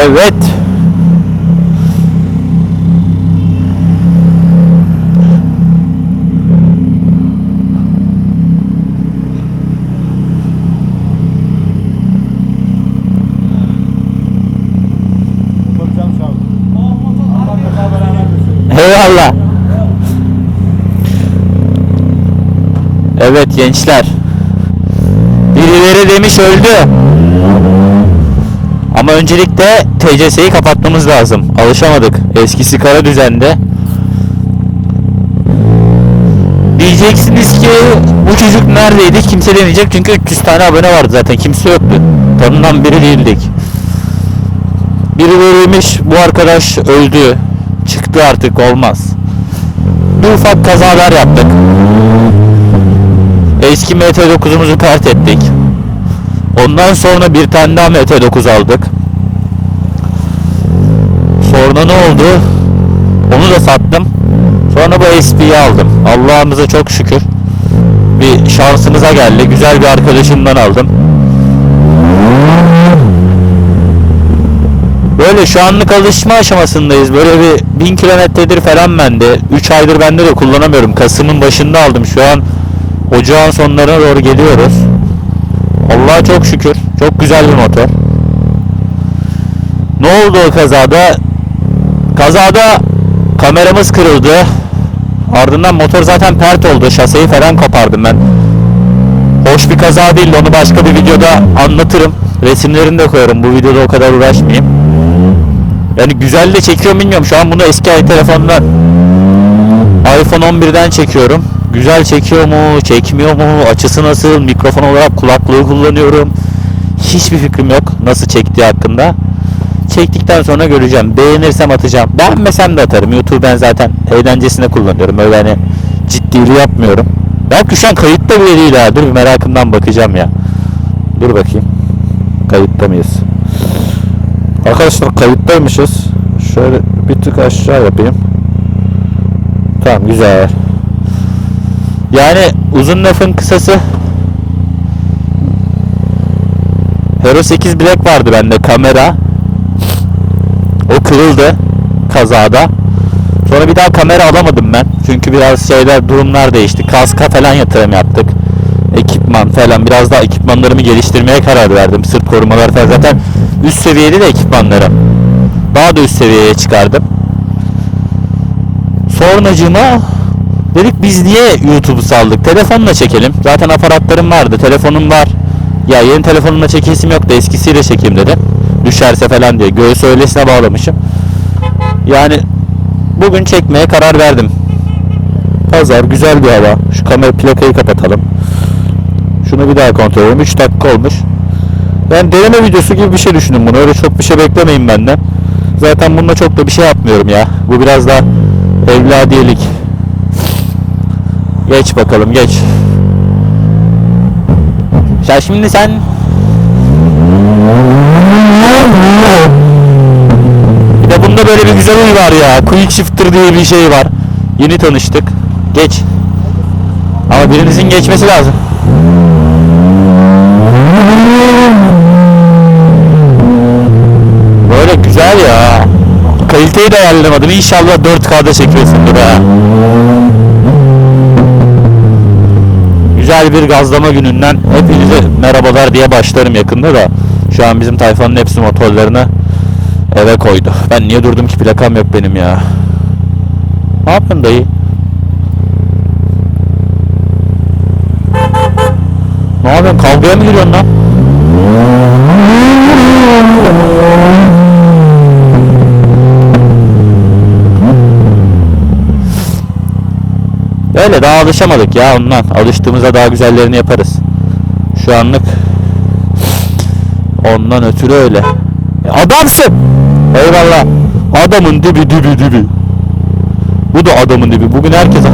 Evet. Eyvallah. Evet gençler. Birileri demiş öldü. Ama öncelikle TCS'yi kapatmamız lazım. Alışamadık. Eskisi kara düzende. Diyeceksiniz ki bu çocuk neredeydi? Kimse demeyecek çünkü 300 tane abone vardı zaten. Kimse yoktu. Tanınan biri değildik. Biri verilmiş bu arkadaş öldü. Çıktı artık olmaz. Bir ufak kazalar yaptık. Eski MT9'umuzu pert ettik. Ondan sonra bir tane daha MT9 aldık. Sonra ne oldu? Onu da sattım. Sonra bu SP'yi aldım. Allah'ımıza çok şükür. Bir şansımıza geldi. Güzel bir arkadaşımdan aldım. Böyle şu anlık alışma aşamasındayız. Böyle bir 1000 kilometredir falan bende. 3 aydır bende de kullanamıyorum. Kasım'ın başında aldım. Şu an ocağın sonlarına doğru geliyoruz. Allah'a çok şükür. Çok güzel bir motor. Ne oldu o kazada? Kazada kameramız kırıldı. Ardından motor zaten pert oldu. Şaseyi falan kopardım ben. Hoş bir kaza değil. Onu başka bir videoda anlatırım. Resimlerini de koyarım. Bu videoda o kadar uğraşmayayım. Yani güzel de çekiyorum bilmiyorum. Şu an bunu eski ay telefondan iPhone 11'den çekiyorum. Güzel çekiyor mu, çekmiyor mu, açısı nasıl, mikrofon olarak kulaklığı kullanıyorum. Hiçbir fikrim yok nasıl çektiği hakkında. Çektikten sonra göreceğim. Beğenirsem atacağım. Beğenmesem de atarım. YouTube ben zaten eğlencesine kullanıyorum. Öyle hani ciddiliği yapmıyorum. Belki şu an kayıtta bile değil ha. Dur bir merakımdan bakacağım ya. Dur bakayım. Kayıtta mıyız? Arkadaşlar kayıttaymışız. Şöyle bir tık aşağı yapayım. Tamam güzel. Yani uzun lafın kısası Hero 8 Black vardı bende kamera. O kırıldı kazada. Sonra bir daha kamera alamadım ben. Çünkü biraz şeyler durumlar değişti. Kaska falan yatırım yaptık. Ekipman falan. Biraz daha ekipmanlarımı geliştirmeye karar verdim. Sırt korumalar falan zaten üst seviyeli de ekipmanlarım. Daha da üst seviyeye çıkardım. Sonracığıma dedik biz niye YouTube'u saldık? Telefonla çekelim. Zaten aparatlarım vardı. Telefonum var. Ya yeni telefonumla çekesim yok da eskisiyle çekeyim dedim. Düşerse falan diye. Göğüs öylesine bağlamışım. Yani bugün çekmeye karar verdim. Pazar güzel bir hava. Şu kamera plakayı kapatalım. Şunu bir daha kontrol edelim. 3 dakika olmuş. Ben deneme videosu gibi bir şey düşündüm bunu. Öyle çok bir şey beklemeyin benden. Zaten bununla çok da bir şey yapmıyorum ya. Bu biraz da evladiyelik. Geç bakalım geç. Ya şimdi sen De bunda böyle bir güzel huy var ya. Quick Shifter diye bir şey var. Yeni tanıştık. Geç. Ama birinizin geçmesi lazım. Böyle güzel ya. Kaliteyi de ayarlamadım. İnşallah 4K'da çekiyorsundur ha. Güzel bir gazlama gününden hepinize merhabalar diye başlarım yakında da. Şu an bizim tayfanın hepsi motorlarını eve koydu. Ben niye durdum ki plakam yok benim ya. Ne yapıyorsun dayı? Ne yapıyorsun? Kavgaya mı giriyorsun lan? Öyle daha alışamadık ya ondan. Alıştığımızda daha güzellerini yaparız. Şu ondan ötürü öyle. E, Adamsın. Eyvallah. Adamın dibi dibi dibi. Bu da adamın dibi. Bugün herkese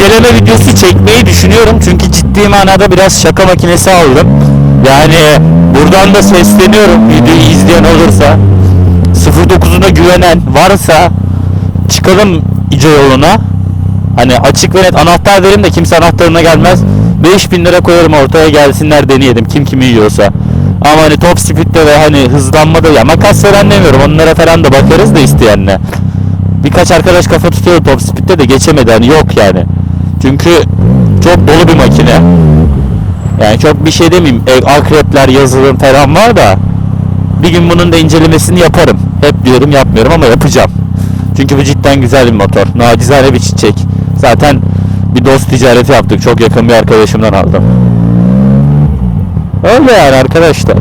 inceleme videosu çekmeyi düşünüyorum. Çünkü ciddi manada biraz şaka makinesi aldım. Yani buradan da sesleniyorum videoyu izleyen olursa 09'una güvenen varsa çıkalım ice yoluna. Hani açık ve net anahtar verin de kimse anahtarına gelmez. 5000 lira koyarım ortaya gelsinler deneyelim kim kimi yiyorsa. Ama hani top speed'de ve hani hızlanmada ya makas veren demiyorum onlara falan da bakarız da isteyenle. Birkaç arkadaş kafa tutuyor top speed'de de geçemedi hani yok yani. Çünkü çok dolu bir makine. Yani çok bir şey demeyeyim. E, akrepler, yazılım falan var da bir gün bunun da incelemesini yaparım. Hep diyorum yapmıyorum ama yapacağım. Çünkü bu cidden güzel bir motor. Nacizane bir çiçek. Zaten bir dost ticareti yaptık. Çok yakın bir arkadaşımdan aldım. Öyle yani arkadaşlar.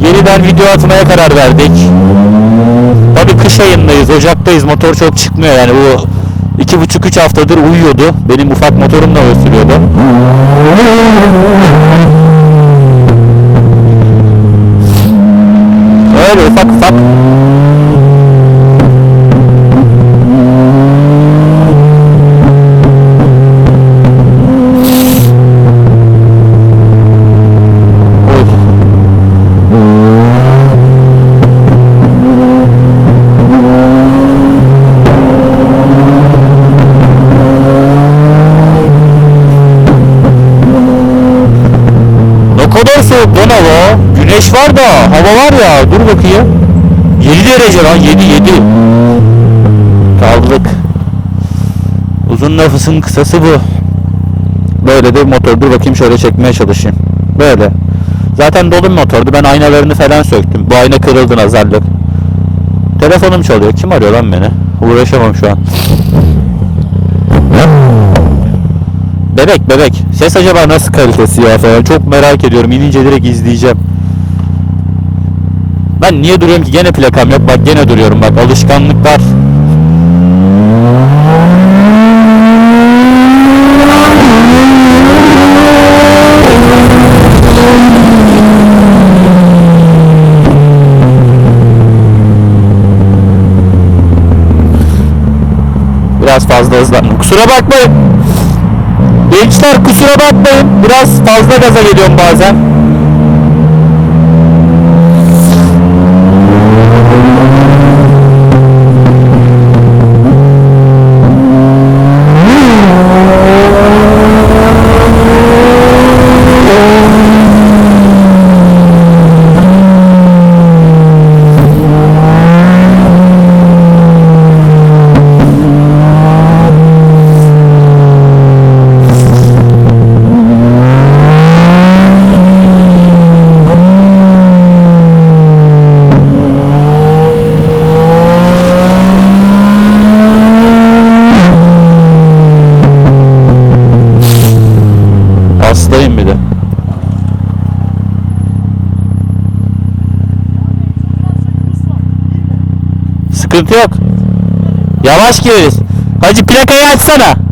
Yeniden video atmaya karar verdik. Tabii kış ayındayız, Ocak'tayız. Motor çok çıkmıyor yani bu iki buçuk üç haftadır uyuyordu. Benim ufak motorum da öyle sürüyordu. Öyle ufak ufak. Güneş var da hava var ya. Dur bakayım. 7 derece lan 7 7. Kaldık. Uzun lafısın kısası bu. Böyle bir motor. Dur bakayım şöyle çekmeye çalışayım. Böyle. Zaten dolu motordu. Ben aynalarını falan söktüm. Bu ayna kırıldı nazarlık. Telefonum çalıyor. Kim arıyor lan beni? Uğraşamam şu an. Bebek bebek. Ses acaba nasıl kalitesi ya falan. Çok merak ediyorum. İnince direkt izleyeceğim. Ben niye duruyorum ki? Gene plakam yok. Bak gene duruyorum. Bak alışkanlıklar. Biraz fazla hızlandım. Kusura bakmayın. Gençler kusura bakmayın. Biraz fazla gaza geliyorum bazen. Hastayım bir de. Sıkıntı yok. Yavaş gireriz. Hacı plakayı açsana.